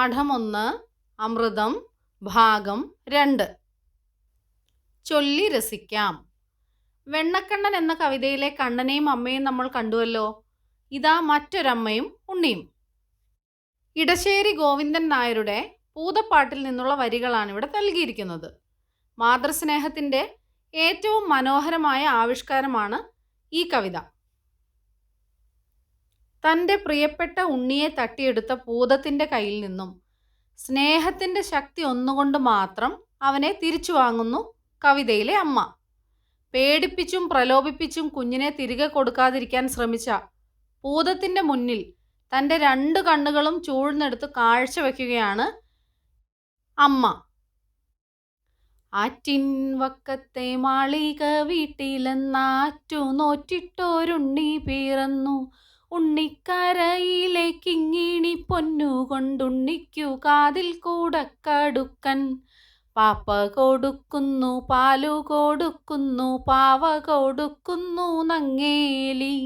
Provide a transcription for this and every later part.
പാഠം ഒന്ന് അമൃതം ഭാഗം രണ്ട്. ചൊല്ലി രസിക്കാം. വെണ്ണക്കണ്ണൻ എന്ന കവിതയിലെ കണ്ണനെയും അമ്മയും നമ്മൾ കണ്ടുവല്ലോ. ഇതാ മറ്റൊരമ്മയും ഉണ്ണിയും. ഇടശ്ശേരി ഗോവിന്ദൻ നായരുടെ പൂതപ്പാട്ടിൽ നിന്നുള്ള വരികളാണ് ഇവിടെ നൽകിയിരിക്കുന്നത്. മാതൃസ്നേഹത്തിന്റെ ഏറ്റവും മനോഹരമായ ആവിഷ്കാരമാണ് ഈ കവിത. തന്റെ പ്രിയപ്പെട്ട ഉണ്ണിയെ തട്ടിയെടുത്ത പൂതത്തിന്റെ കയ്യിൽ നിന്നും സ്നേഹത്തിന്റെ ശക്തി ഒന്നുകൊണ്ട് മാത്രം അവനെ തിരിച്ചു വാങ്ങുന്നു കവിതയിലെ അമ്മ. പേടിപ്പിച്ചും പ്രലോഭിപ്പിച്ചും കുഞ്ഞിനെ തിരികെ കൊടുക്കാതിരിക്കാൻ ശ്രമിച്ച പൂതത്തിന്റെ മുന്നിൽ തന്റെ രണ്ട് കണ്ണുകളും ചൂഴ്ന്നെടുത്ത് കാഴ്ചവെക്കുകയാണ് അമ്മ. ആറ്റിൻ വക്കത്തെ മാളിക വീട്ടിലെന്നാറ്റു നോറ്റിട്ടോരുണ്ണി പിറന്നു. ഉണ്ണിക്കരയിലേക്കിങ്ങിണി പൊന്നു കൊണ്ടുണ്ണിക്കു കാതിൽ കൂടക്കടുക്കൻ പാപ്പ കൊടുക്കുന്നു പാലു കൊടുക്കുന്നു പാവ കൊടുക്കുന്നു നങ്ങേലി.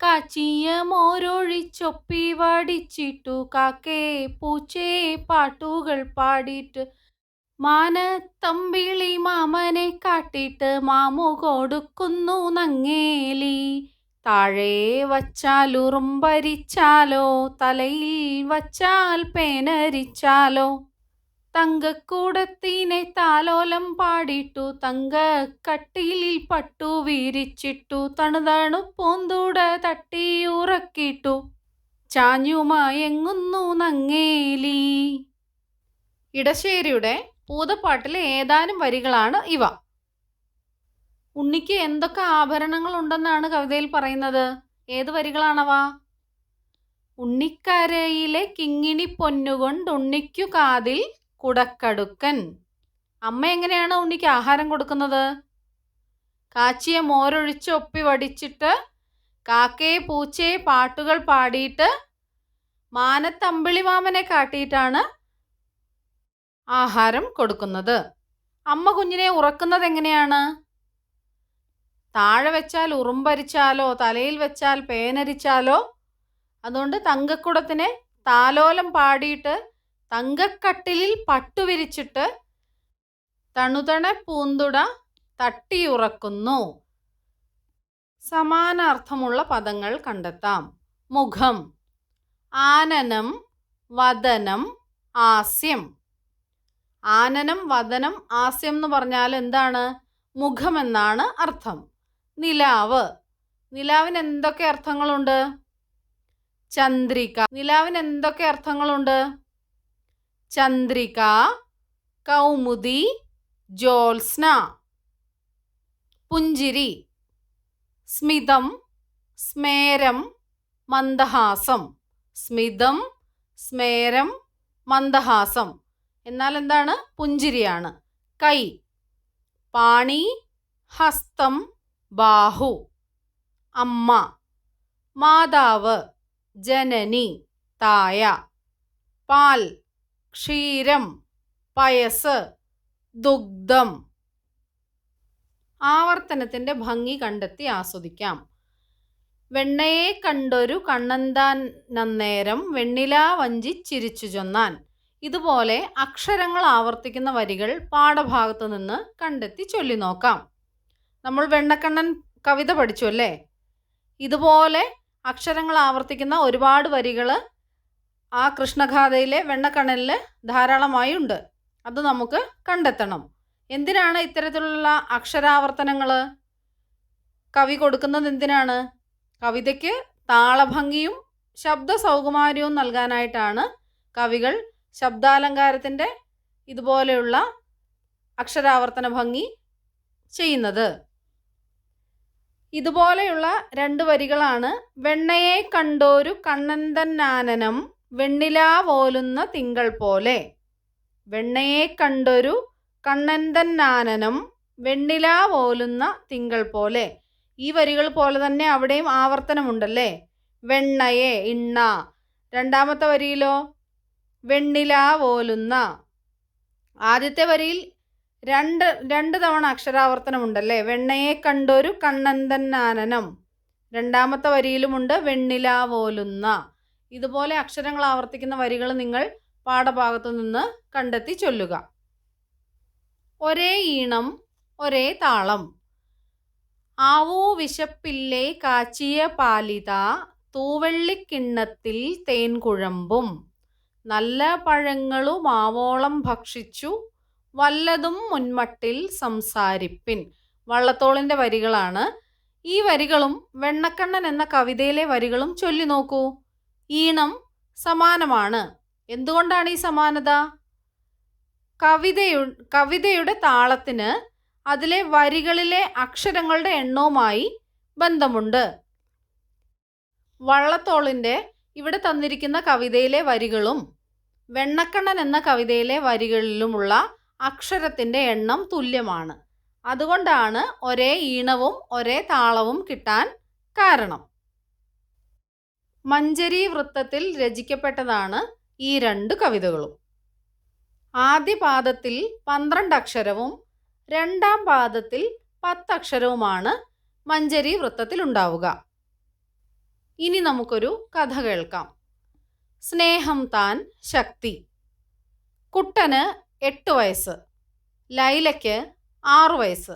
കാച്ചിയ മോരൊഴിച്ചൊപ്പി വടിച്ചിട്ടു കാക്കേ പൂച്ചേ പാട്ടുകൾ പാടിയിട്ട്. മാനത്തമ്പിളി മാമനെ കാട്ടിട്ട് മാമു കൊടുക്കുന്നു നങ്ങേലി. താഴെ വച്ചാൽ ഉറുമ്പരിച്ചാലോ തലയിൽ വച്ചാൽ പേനരിച്ചാലോ. തങ്കക്കൂടത്തിനെ താലോലം പാടിട്ടു തങ്കക്കട്ടിലിൽ പട്ടു വീരിച്ചിട്ടു തണുതണു പൂന്തൂട തട്ടിയുറക്കിട്ടു ചാഞ്ഞുമായെങ്ങുന്നു നങ്ങേലി? ഇടശ്ശേരിയുടെ പൂതപ്പാട്ടിലെ ഏതാനും വരികളാണ് ഇവ. ഉണ്ണിക്ക് എന്തൊക്കെ ആഭരണങ്ങൾ ഉണ്ടെന്നാണ് കവിതയിൽ പറയുന്നത്? ഏത് വരികളാണവ? ഉണ്ണിക്കരയിലെ കിങ്ങിണി പൊന്നുകൊണ്ട് ഉണ്ണിക്കു കാതിൽ കുടക്കടുക്കൻ. അമ്മ എങ്ങനെയാണ് ഉണ്ണിക്ക് ആഹാരം കൊടുക്കുന്നത്? കാച്ചിയ മോരൊഴിച്ച് ഒപ്പി വടിച്ചിട്ട് കാക്കയെ പൂച്ചയെ പാട്ടുകൾ പാടിയിട്ട് മാനത്തമ്പിളിമാമനെ കാട്ടിയിട്ടാണ് ആഹാരം കൊടുക്കുന്നത്. അമ്മ കുഞ്ഞിനെ ഉറക്കുന്നത് എങ്ങനെയാണ് താഴെ വെച്ചാൽ ഉറുമ്പരിച്ചാലോ തലയിൽ വെച്ചാൽ പേനരിച്ചാലോ അതുകൊണ്ട് തങ്കക്കുടത്തിനെ താലോലം പാടിയിട്ട് തങ്കക്കട്ടിലിൽ പട്ടുവിരിച്ചിട്ട് തണുതണ പൂന്തുട തട്ടിയുറക്കുന്നു. സമാനാർത്ഥമുള്ള പദങ്ങൾ കണ്ടെത്താം. മുഖം ആനനം വദനം ആസ്യം. ആനനം വദനം ആസ്യം എന്ന് പറഞ്ഞാൽ എന്താണ്? മുഖമെന്നാണ് അർത്ഥം. നിലാവ്. നിലാവിന് എന്തൊക്കെ അർത്ഥങ്ങളുണ്ട്? ചന്ദ്രിക. നിലാവിന് എന്തൊക്കെ അർത്ഥങ്ങളുണ്ട്? ചന്ദ്രിക കൗമുദി ജോത്സ്ന പുഞ്ചിരി. സ്മിതം സ്മേരം മന്ദഹാസം. സ്മിതം സ്മേരം മന്ദഹാസം. എന്നാൽ എന്താണ്? പുഞ്ചിരിയാണ്. കൈ. പാണി ഹസ്തം ബാഹു അമ്മ മാതാവ് ജനനി തായ പാൽ ക്ഷീരം പയസ് ദുഗ്ധം. ആവർത്തനത്തിന്റെ ഭംഗി കണ്ടെത്തി ആസ്വദിക്കാം. വെണ്ണയെ കണ്ടൊരു കണ്ണന്താൻ നന്നേരം വെണ്ണില വഞ്ചി ചിരിച്ചു ചൊന്നാൻ ഇതുപോലെ അക്ഷരങ്ങൾ ആവർത്തിക്കുന്ന വരികൾ പാഠഭാഗത്തു നിന്ന് കണ്ടെത്തി ചൊല്ലി നോക്കാം നമ്മൾ വെണ്ണക്കണ്ണൻ കവിത പഠിച്ചു അല്ലേ? ഇതുപോലെ അക്ഷരങ്ങൾ ആവർത്തിക്കുന്ന ഒരുപാട് വരികൾ ആ കൃഷ്ണഗാഥയിലെ വെണ്ണക്കണ്ണനിൽ ധാരാളമായി ഉണ്ട്. അത് നമുക്ക് കണ്ടെത്തണം. എന്തിനാണ് ഇത്തരത്തിലുള്ള അക്ഷരാവർത്തനങ്ങൾ കവി കൊടുക്കുന്നത് എന്തിനാണ്? കവിതയ്ക്ക് താളഭംഗിയും ശബ്ദ സൗകുമാര്യവും നൽകാനായിട്ടാണ് കവികൾ ശബ്ദാലങ്കാരത്തിന്റെ ഇതുപോലെയുള്ള അക്ഷരാവർത്തന ഭംഗി ചെയ്യുന്നത്. ഇതുപോലെയുള്ള രണ്ട് വരികളാണ്. വെണ്ണയെ കണ്ടോരു കണ്ണന്തന്നാനനം വെണ്ണിലാവോലുന്ന തിങ്കൾ പോലെ. വെണ്ണയെ കണ്ടൊരു കണ്ണന്തന്നാനനം വെണ്ണിലാവോലുന്ന തിങ്കൾ പോലെ. ഈ വരികൾ പോലെ തന്നെ അവിടെയും ആവർത്തനമുണ്ടല്ലേ? വെണ്ണയെ ഇണ്ണ. രണ്ടാമത്തെ വരിയിലോ? വെണ്ണിലാവോലുന്ന ആദ്യത്തെ വരിയിൽ രണ്ട് രണ്ട് തവണ അക്ഷരാവർത്തനമുണ്ടല്ലേ? വെണ്ണയെ കണ്ടൊരു കണ്ണന്തന്നാനനം രണ്ടാമത്തെ വരിയിലുമുണ്ട് വെണ്ണിലാവോലുന്ന. ഇതുപോലെ അക്ഷരങ്ങൾ ആവർത്തിക്കുന്ന വരികൾ നിങ്ങൾ പാഠഭാഗത്തു നിന്ന് കണ്ടെത്തി ചൊല്ലുക. ഒരേ ഈണം ഒരേ താളം. ആവൂ വിശപ്പില്ലേ കാച്ചിയ പാലിത തൂവെള്ളിക്കിണ്ണത്തിൽ തേൻകുഴമ്പും. നല്ല പഴങ്ങളും ആവോളം ഭക്ഷിച്ചു വല്ലതും മുൻമട്ടിൽ സംസാരിപ്പിൻ. വള്ളത്തോളിന്റെ വരികളാണ്. ഈ വരികളും വെണ്ണക്കണ്ണൻ എന്ന കവിതയിലെ വരികളും ചൊല്ലി നോക്കൂ. ഈണം സമാനമാണ്. എന്തുകൊണ്ടാണ് ഈ സമാനത? കവിതയു കവിതയുടെ താളത്തിന് അതിലെ വരികളിലെ അക്ഷരങ്ങളുടെ എണ്ണവുമായി ബന്ധമുണ്ട്. വള്ളത്തോളിന്റെ ഇവിടെ തന്നിരിക്കുന്ന കവിതയിലെ വരികളും വെണ്ണക്കണ്ണൻ എന്ന കവിതയിലെ വരികളിലുമുള്ള അക്ഷരത്തിന്റെ എണ്ണം തുല്യമാണ്. അതുകൊണ്ടാണ് ഒരേ ഈണവും ഒരേ താളവും കിട്ടാൻ കാരണം. മഞ്ചരി വൃത്തത്തിൽ രചിക്കപ്പെട്ടതാണ് ഈ രണ്ട് കവിതകളും. ആദ്യ പാദത്തിൽ പന്ത്രണ്ട് അക്ഷരവും രണ്ടാം പാദത്തിൽ പത്തക്ഷരവുമാണ് മഞ്ചരി വൃത്തത്തിൽ ഉണ്ടാവുക. ഇനി നമുക്കൊരു കഥ കേൾക്കാം. സ്നേഹം താൻ ശക്തി. കുട്ടന് എട്ട് വയസ്സ്. ലൈലയ്ക്ക് ആറു വയസ്സ്.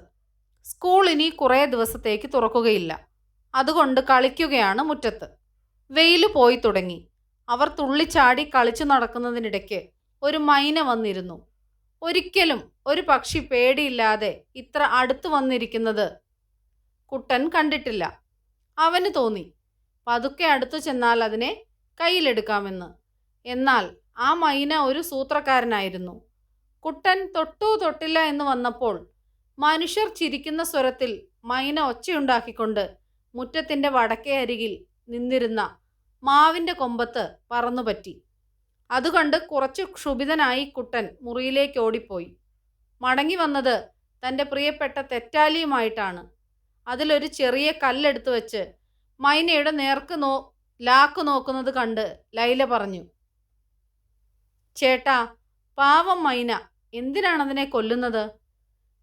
സ്കൂൾ ഇനി കുറേ ദിവസത്തേക്ക് തുറക്കുകയില്ല. അതുകൊണ്ട് കളിക്കുകയാണ് മുറ്റത്ത്. വെയിൽ പോയി തുടങ്ങി. അവർ തുള്ളിച്ചാടി കളിച്ചു നടക്കുന്നതിനിടയ്ക്ക് ഒരു മൈന വന്നിരുന്നു. ഒരിക്കലും ഒരു പക്ഷി പേടിയില്ലാതെ ഇത്ര അടുത്ത് വന്നിരിക്കുന്നത് കുട്ടൻ കണ്ടിട്ടില്ല. അവന് തോന്നി പതുക്കെ അടുത്തു ചെന്നാൽ അതിനെ കയ്യിലെടുക്കാമെന്ന്. എന്നാൽ ആ മൈന ഒരു സൂത്രക്കാരനായിരുന്നു. കുട്ടൻ തൊട്ടു തൊട്ടില്ല എന്ന് വന്നപ്പോൾ മനുഷ്യർ ചിരിക്കുന്ന സ്വരത്തിൽ മൈന ഒച്ചയുണ്ടാക്കിക്കൊണ്ട് മുറ്റത്തിന്റെ വടക്കേ അരികിൽ നിന്നിരുന്ന മാവിന്റെ കൊമ്പത്ത് പറന്നുപറ്റി. അതുകൊണ്ട് കുറച്ച് ക്ഷുഭിതനായി കുട്ടൻ മുറിയിലേക്ക് ഓടിപ്പോയി. മടങ്ങി വന്നത് തന്റെ പ്രിയപ്പെട്ട തെറ്റാലിയുമായിട്ടാണ്. അതിലൊരു ചെറിയ കല്ലെടുത്ത് വെച്ച് മൈനയുടെ നേർക്ക് നോ ലാക്ക് നോക്കുന്നത് കണ്ട് ലൈല പറഞ്ഞു ചേട്ടാ പാവം മൈന എന്തിനാണ് അതിനെ കൊല്ലുന്നത്?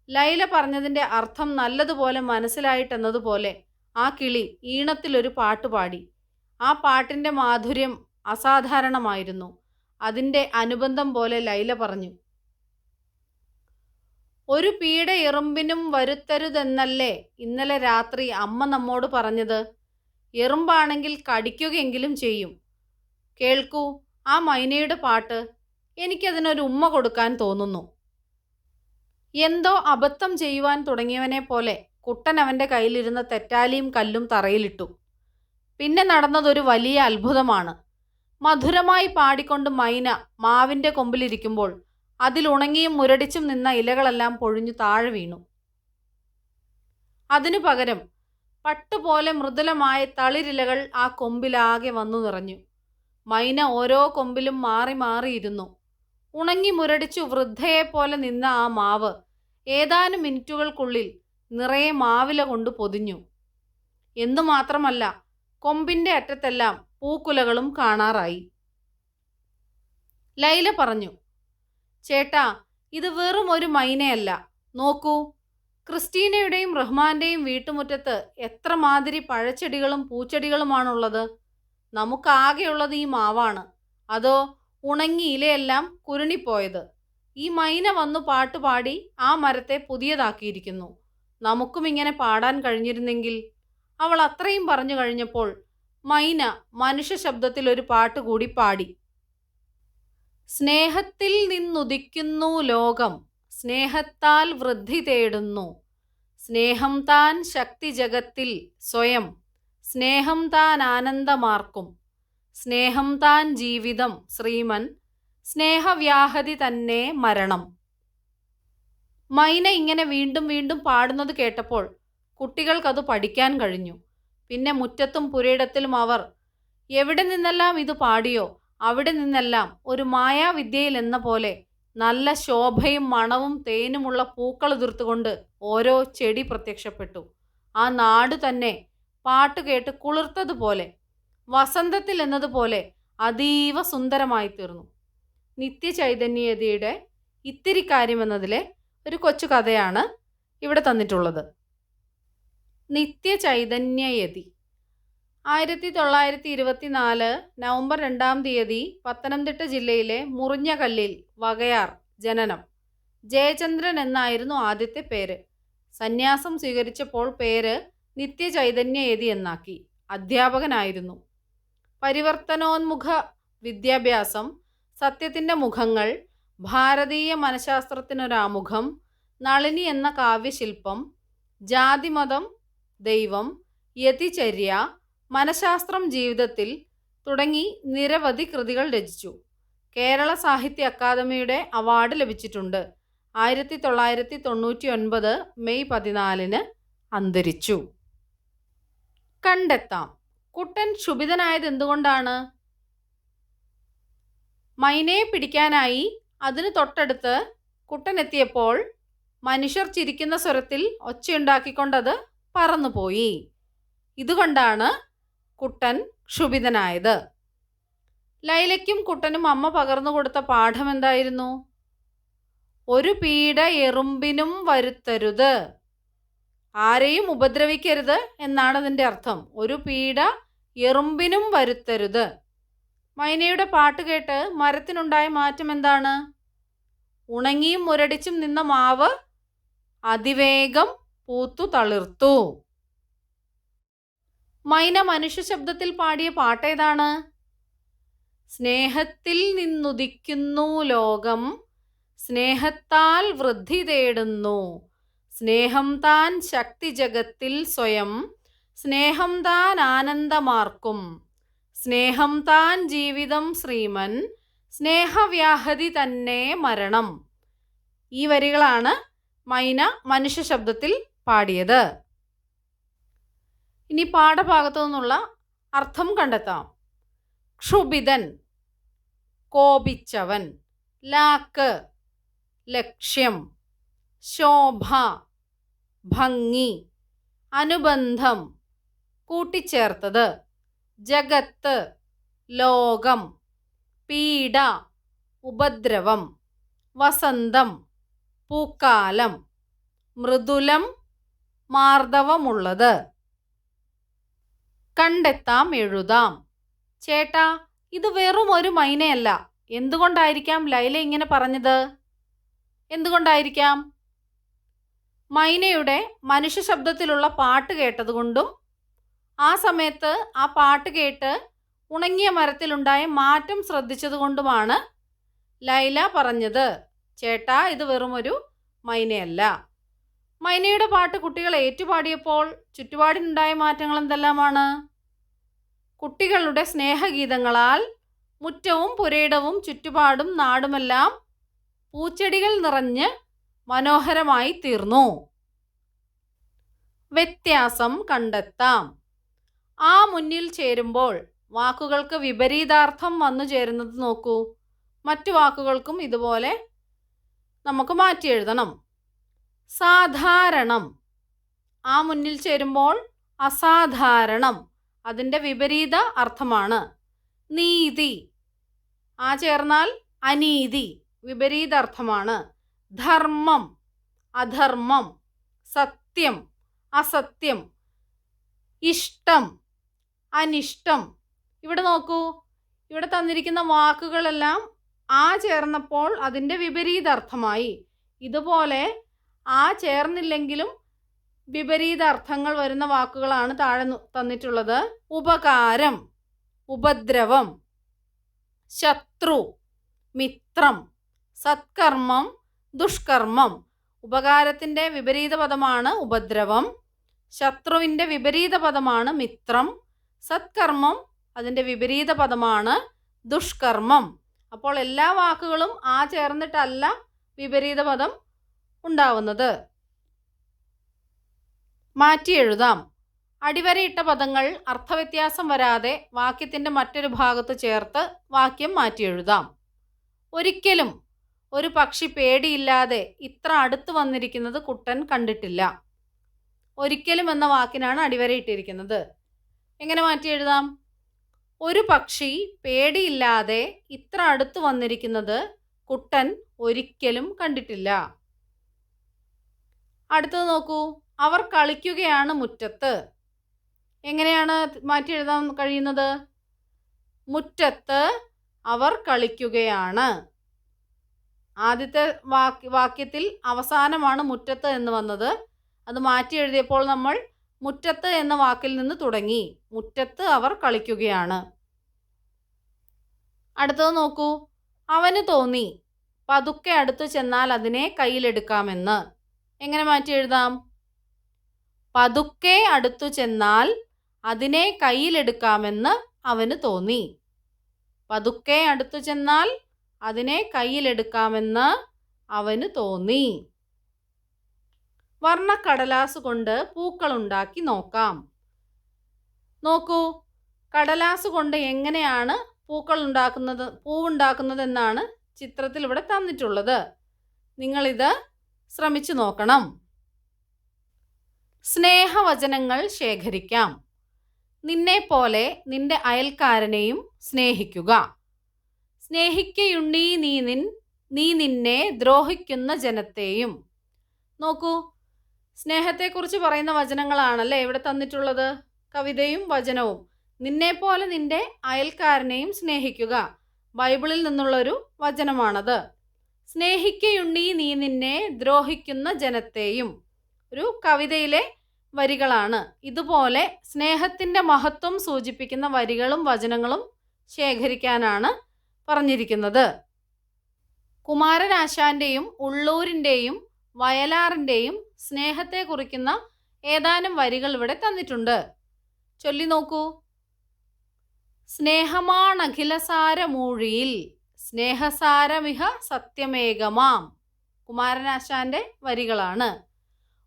ലൈല പറഞ്ഞതിന്റെ അർത്ഥം നല്ലതുപോലെ മനസ്സിലായിട്ടെന്നതുപോലെ ആ കിളി ഈണത്തിലൊരു പാട്ട് പാടി. ആ പാട്ടിന്റെ മാധുര്യം അസാധാരണമായിരുന്നു. അതിന്റെ അനുബന്ധം പോലെ ലൈല പറഞ്ഞു. ഒരു പീഡ എറുമ്പിനും വരുത്തരുതെന്നല്ലേ ഇന്നലെ രാത്രി അമ്മ നമ്മോട് പറഞ്ഞത്? എറുമ്പാണെങ്കിൽ കടിക്കുകയെങ്കിലും ചെയ്യും. കേൾക്കൂ ആ മൈനയുടെ പാട്ട് എനിക്കതിനൊരു ഉമ്മ കൊടുക്കാൻ തോന്നുന്നു. എന്തോ അബദ്ധം ചെയ്യുവാൻ തുടങ്ങിയവനെ പോലെ കുട്ടൻ അവന്റെ കയ്യിലിരുന്ന തെറ്റാലിയും കല്ലും തറയിലിട്ടു. പിന്നെ നടന്നതൊരു വലിയ അത്ഭുതമാണ്. മധുരമായി പാടിക്കൊണ്ട് മൈന മാവിന്റെ കൊമ്പിലിരിക്കുമ്പോൾ അതിലുണങ്ങിയും മുരടിച്ചും നിന്ന ഇലകളെല്ലാം പൊഴിഞ്ഞു താഴെ വീണു. അതിനു പകരം പട്ടുപോലെ മൃദുലമായ തളിരിലകൾ ആ കൊമ്പിലാകെ വന്നു നിറഞ്ഞു. മൈന ഓരോ കൊമ്പിലും മാറി മാറിയിരുന്നു. ഉണങ്ങി മുരടിച്ചു വൃദ്ധയെപ്പോലെ നിന്ന ആ മാവ് ഏതാനും മിനിറ്റുകൾക്കുള്ളിൽ നിറയെ മാവില കൊണ്ട് പൊതിഞ്ഞു. എന്തുമാത്രമല്ല കൊമ്പിന്റെ അറ്റത്തെല്ലാം പൂക്കുലകളും കാണാറായി. ലൈല പറഞ്ഞു ചേട്ടാ ഇത് വെറും ഒരു മൈനയല്ല. നോക്കൂ ക്രിസ്റ്റീനയുടെയും റഹ്മാന്റെയും വീട്ടുമുറ്റത്ത് എത്രമാതിരി പഴച്ചെടികളും പൂച്ചെടികളുമാണുള്ളത്. നമുക്കാകെയുള്ളത് ഈ മാവാണ്. അതോ ഉണങ്ങി ഇലയെല്ലാം കുരുണിപ്പോയത്. ഈ മൈന വന്നു പാട്ടുപാടി ആ മരത്തെ പുതിയതാക്കിയിരിക്കുന്നു. നമുക്കും ഇങ്ങനെ പാടാൻ കഴിഞ്ഞിരുന്നെങ്കിൽ. അവൾ അത്രയും പറഞ്ഞു കഴിഞ്ഞപ്പോൾ മൈന മനുഷ്യ ശബ്ദത്തിൽ ഒരു പാട്ട് കൂടി പാടി. സ്നേഹത്തിൽ നിന്നുദിക്കുന്നു ലോകം സ്നേഹത്താൽ വൃദ്ധി തേടുന്നു. സ്നേഹം താൻ ശക്തി ജഗത്തിൽ സ്വയം സ്നേഹം താൻ ആനന്ദമാർക്കും. സ്നേഹം താൻ ജീവിതം ശ്രീമൻ. സ്നേഹവ്യാഹതി തന്നെ മരണം. മൈന ഇങ്ങനെ വീണ്ടും വീണ്ടും പാടുന്നത് കേട്ടപ്പോൾ കുട്ടികൾക്കത് പഠിക്കാൻ കഴിഞ്ഞു. പിന്നെ മുറ്റത്തും പുരയിടത്തിലും അവർ എവിടെ നിന്നെല്ലാം ഇത് പാടിയോ? അവിടെ നിന്നെല്ലാം ഒരു മായാവിദ്യയിൽ എന്ന പോലെ നല്ല ശോഭയും മണവും തേനുമുള്ള പൂക്കൾ ഉതിർത്തുകൊണ്ട് ഓരോ ചെടി പ്രത്യക്ഷപ്പെട്ടു. ആ നാട് തന്നെ പാട്ട് കേട്ട് കുളിർത്തതുപോലെ വസന്തത്തിൽ എന്നതുപോലെ അതീവ സുന്ദരമായി തീർന്നു നിത്യചൈതന്യതയുടെ ഇത്തിരി കാര്യം എന്നതിലെ ഒരു കൊച്ചു കഥയാണ് ഇവിടെ തന്നിട്ടുള്ളത്. നിത്യചൈതന്യയതി. ആയിരത്തി തൊള്ളായിരത്തി ഇരുപത്തി നാല് നവംബർ രണ്ടാം തീയതി പത്തനംതിട്ട ജില്ലയിലെ മുറിഞ്ഞകല്ലിൽ വകയാർ ജനനം. ജയചന്ദ്രൻ എന്നായിരുന്നു ആദ്യത്തെ പേര്. സന്യാസം സ്വീകരിച്ചപ്പോൾ പേര് നിത്യചൈതന്യയതി എന്നാക്കി. അധ്യാപകനായിരുന്നു. പരിവർത്തനോന്മുഖ വിദ്യാഭ്യാസം സത്യത്തിന്റെ മുഖങ്ങൾ ഭാരതീയ മനഃശാസ്ത്രത്തിനൊരാമുഖം നളിനി എന്ന കാവ്യശില്പം ജാതിമതം ദൈവം യതിചര്യ മനഃശാസ്ത്രം ജീവിതത്തിൽ തുടങ്ങി നിരവധി കൃതികൾ രചിച്ചു. കേരള സാഹിത്യ അക്കാദമിയുടെ അവാർഡ് ലഭിച്ചിട്ടുണ്ട്. ആയിരത്തി തൊള്ളായിരത്തി തൊണ്ണൂറ്റി ഒൻപത് മെയ് പതിനാലിന് അന്തരിച്ചു. കണ്ടെത്താം. കുട്ടൻ ക്ഷുഭിതനായത് എന്തുകൊണ്ടാണ്? മൈനയെ പിടിക്കാനായി അതിന് തൊട്ടടുത്ത് കുട്ടൻ എത്തിയപ്പോൾ മനുഷ്യർ ചിരിക്കുന്ന സ്വരത്തിൽ ഒച്ചയുണ്ടാക്കിക്കൊണ്ടത് പറന്നുപോയി. ഇതുകൊണ്ടാണ് കുട്ടൻ ക്ഷുഭിതനായത്. ലൈലയ്ക്കും കുട്ടനും അമ്മ പകർന്നു കൊടുത്ത പാഠം എന്തായിരുന്നു? ഒരു പീഡ എറുമ്പിനും വരുത്തരുത്. ആരെയും ഉപദ്രവിക്കരുത് എന്നാണ് അതിന്റെ അർത്ഥം. ഒരു പീഡ എറുമ്പിനും വരുത്തരുത്. മൈനയുടെ പാട്ട് കേട്ട് മരത്തിനുണ്ടായ മാറ്റം എന്താണ്? ഉണങ്ങിയും മുരടിച്ചും നിന്ന മാവ് അതിവേഗം പൂത്തു തളിർത്തു. മൈന മനുഷ്യ ശബ്ദത്തിൽ പാടിയ പാട്ടേതാണ് സ്നേഹത്തിൽ നിന്നുദിക്കുന്നു ലോകം സ്നേഹത്താൽ വൃദ്ധി തേടുന്നു. സ്നേഹം താൻ ശക്തി ജഗത്തിൽ സ്വയം സ്നേഹം താൻ ആനന്ദമാർക്കും. സ്നേഹം താൻ ജീവിതം ശ്രീമൻ സ്നേഹവ്യാഹതി തന്നെ മരണം. ഈ വരികളാണ് മൈന മനുഷ്യ ശബ്ദത്തിൽ പാടിയത്. ഇനി പാഠഭാഗത്തു നിന്നുള്ള അർത്ഥം കണ്ടെത്താം. ക്ഷുഭിതൻ കോപിച്ചവൻ ലാക്ക് ലക്ഷ്യം ശോഭ ഭംഗി അനുബന്ധം കൂട്ടിച്ചേർത്തത് ജഗത്ത് ലോകം പീഡ ഉപദ്രവം വസന്തം പൂക്കാലം മൃദുലം മാർദ്ദവമുള്ളത് കണ്ടെത്താം എഴുതാം. ചേട്ടാ ഇത് വെറും ഒരു മൈനയല്ല. എന്തുകൊണ്ടായിരിക്കാം ലൈല ഇങ്ങനെ പറഞ്ഞത്? എന്തുകൊണ്ടായിരിക്കാം? മൈനയുടെ മനുഷ്യ ശബ്ദത്തിലുള്ള പാട്ട് കേട്ടതുകൊണ്ടും ആ സമയത്ത് ആ പാട്ട് കേട്ട് ഉണങ്ങിയ മരത്തിലുണ്ടായ മാറ്റം ശ്രദ്ധിച്ചതുകൊണ്ടുമാണ് ലൈല പറഞ്ഞത് ചേട്ടാ ഇത് വെറുമൊരു മൈനയല്ല. മൈനയുടെ പാട്ട് കുട്ടികൾ ഏറ്റുപാടിയപ്പോൾ ചുറ്റുപാടിനുണ്ടായ മാറ്റങ്ങൾ എന്തെല്ലാമാണ്? കുട്ടികളുടെ സ്നേഹഗീതങ്ങളാൽ മുറ്റവും പുരയിടവും ചുറ്റുപാടും നാടുമെല്ലാം പൂച്ചെടികൾ നിറഞ്ഞ് മനോഹരമായി തീർന്നു. വ്യത്യാസം കണ്ടെത്താം. ആ മുന്നിൽ ചേരുമ്പോൾ വാക്കുകൾക്ക് വിപരീതാർത്ഥം വന്നു ചേരുന്നത് നോക്കൂ. മറ്റു വാക്കുകൾക്കും ഇതുപോലെ നമുക്ക് മാറ്റി എഴുതണം. സാധാരണം. ആ മുന്നിൽ ചേരുമ്പോൾ അസാധാരണം. അതിന്റെ വിപരീത അർത്ഥമാണ്. നീതി. ആ ചേർന്നാൽ അനീതി. വിപരീത അർത്ഥമാണ് ധർമ്മം അധർമ്മം സത്യം അസത്യം ഇഷ്ടം അനിഷ്ടം. ഇവിടെ നോക്കൂ ഇവിടെ തന്നിരിക്കുന്ന വാക്കുകളെല്ലാം ആ ചേർന്നപ്പോൾ അതിന്റെ വിപരീതാർത്ഥമായി. ഇതുപോലെ ആ ചേർന്നില്ലെങ്കിലും വിപരീതാർത്ഥങ്ങൾ വരുന്ന വാക്കുകളാണ് താഴെ തന്നിട്ടുള്ളത്. ഉപകാരം ഉപദ്രവം ശത്രു മിത്രം സത്കർമ്മം ദുഷ്കർമ്മം. ഉപകാരത്തിന്റെ വിപരീത പദമാണ് ഉപദ്രവം. ശത്രുവിന്റെ വിപരീത പദമാണ് മിത്രം. സത്കർമ്മം അതിന്റെ വിപരീത പദമാണ് ദുഷ്കർമ്മം. അപ്പോൾ എല്ലാ വാക്കുകളും ആ ചേർന്നിട്ടല്ല വിപരീത പദം ഉണ്ടാവുന്നത്. മാറ്റി എഴുതാം. അടിവരയിട്ട പദങ്ങൾ അർത്ഥവ്യത്യാസം വരാതെ വാക്യത്തിന്റെ മറ്റൊരു ഭാഗത്ത് ചേർത്ത് വാക്യം മാറ്റി എഴുതാം. ഒരിക്കലും ഒരു പക്ഷി പേടിയില്ലാതെ ഇത്ര അടുത്ത് വന്നിരിക്കുന്നത് കുട്ടൻ കണ്ടിട്ടില്ല. ഒരിക്കലും എന്ന വാക്കിനാണ് അടിവരയിട്ടിരിക്കുന്നത് എങ്ങനെ മാറ്റി എഴുതാം? ഒരു പക്ഷി പേടിയില്ലാതെ ഇത്ര അടുത്ത് വന്നിരിക്കുന്നത് കുട്ടൻ ഒരിക്കലും കണ്ടിട്ടില്ല. അടുത്തത് നോക്കൂ. അവർ കളിക്കുകയാണ് മുറ്റത്ത്. എങ്ങനെയാണ് മാറ്റി എഴുതാൻ കഴിയുന്നത്? മുറ്റത്ത് അവർ കളിക്കുകയാണ്. ആദ്യത്തെ വാക്യ വാക്യത്തിൽ അവസാനമാണ് മുറ്റത്ത് എന്ന് വന്നത്. അത് മാറ്റി എഴുതിയപ്പോൾ നമ്മൾ മുറ്റത്ത് എന്ന വാക്കിൽ നിന്ന് തുടങ്ങി. മുറ്റത്ത് അവർ കളിക്കുകയാണ്. അടുത്തത് നോക്കൂ. അവന് തോന്നി പതുക്കെ അടുത്തു ചെന്നാൽ അതിനെ കയ്യിലെടുക്കാമെന്ന്. എങ്ങനെ മാറ്റി എഴുതാം? പതുക്കെ അടുത്തു ചെന്നാൽ അതിനെ കയ്യിലെടുക്കാമെന്ന് അവന് തോന്നി. പതുക്കെ അടുത്തു ചെന്നാൽ അതിനെ കയ്യിലെടുക്കാമെന്ന് അവന് തോന്നി. വർണക്കടലാസ് കൊണ്ട് പൂക്കളുണ്ടാക്കി നോക്കാം. നോക്കൂ കടലാസ് കൊണ്ട് എങ്ങനെയാണ് പൂക്കൾ ഉണ്ടാക്കുന്നത് പൂവുണ്ടാക്കുന്നതെന്നാണ് ചിത്രത്തിൽ ഇവിടെ തന്നിട്ടുള്ളത്. നിങ്ങളിത് ശ്രമിച്ചു നോക്കണം. സ്നേഹവചനങ്ങൾ ശേഖരിക്കാം. നിന്നെ പോലെ നിന്റെ അയൽക്കാരനെയും സ്നേഹിക്കുക. സ്നേഹിക്കയുണ്ണീ നീ നിൻ നീ നിന്നെ ദ്രോഹിക്കുന്ന ജനത്തെയും. നോക്കൂ സ്നേഹത്തെക്കുറിച്ച് പറയുന്ന വചനങ്ങളാണല്ലേ ഇവിടെ തന്നിട്ടുള്ളത്? കവിതയും വചനവും. നിന്നെപ്പോലെ നിന്റെ അയൽക്കാരനെയും സ്നേഹിക്കുക. ബൈബിളിൽ നിന്നുള്ളൊരു വചനമാണത്. സ്നേഹിക്കയുണ്ണീ നീ നിന്നെ ദ്രോഹിക്കുന്ന ജനത്തെയും. ഒരു കവിതയിലെ വരികളാണ്. ഇതുപോലെ സ്നേഹത്തിന്റെ മഹത്വം സൂചിപ്പിക്കുന്ന വരികളും വചനങ്ങളും ശേഖരിക്കാനാണ് പറഞ്ഞിരിക്കുന്നത്. കുമാരനാശാന്റെയും ഉള്ളൂരിന്റെയും വയലാറിന്റെയും സ്നേഹത്തെ കുറിക്കുന്ന ഏതാനും വരികൾ ഇവിടെ തന്നിട്ടുണ്ട്. ചൊല്ലി നോക്കൂ. സ്നേഹമാണഖിലസാരമൂഴിയിൽ സ്നേഹസാരമിഹ സത്യമേകമാം കുമാരനാശാന്റെ വരികളാണ്.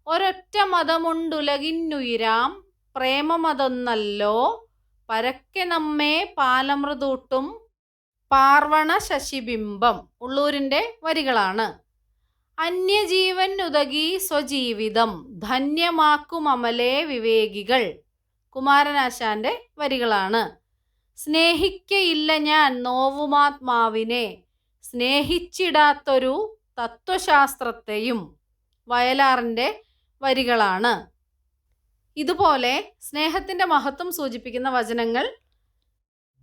ഒരൊറ്റ മതമുണ്ടുലകിന്നുയിരാം പ്രേമമതൊന്നല്ലോ പരക്കെ നമ്മെ പാലമൃതൂട്ടും പാർവണ ശശിബിംബം ഉള്ളൂരിന്റെ വരികളാണ്. അന്യജീവൻ ഉതകി സ്വജീവിതം ധന്യമാക്കുമമലേ വിവേകികൾ കുമാരനാശാന്റെ വരികളാണ്. സ്നേഹിക്കയില്ല ഞാൻ നോവുമാത്മാവിനെ സ്നേഹിച്ചിടാത്തൊരു തത്വശാസ്ത്രത്തെയും വയലാറിന്റെ വരികളാണ്. ഇതുപോലെ സ്നേഹത്തിന്റെ മഹത്വം സൂചിപ്പിക്കുന്ന വചനങ്ങൾ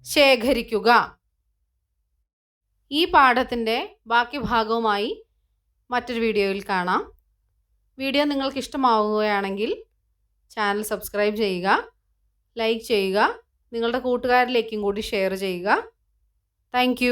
ശേഖരിക്കുക. ഈ പാഠത്തിന്റെ ബാക്കി ഭാഗവുമായി മറ്റൊരു വീഡിയോയിൽ കാണാം. വീഡിയോ നിങ്ങൾക്ക് ഇഷ്ടമാവുകയാണെങ്കിൽ ചാനൽ സബ്സ്ക്രൈബ് ചെയ്യുക ലൈക്ക് ചെയ്യുക നിങ്ങളുടെ കൂട്ടുകാരിലേക്കും കൂടി ഷെയർ ചെയ്യുക. താങ്ക്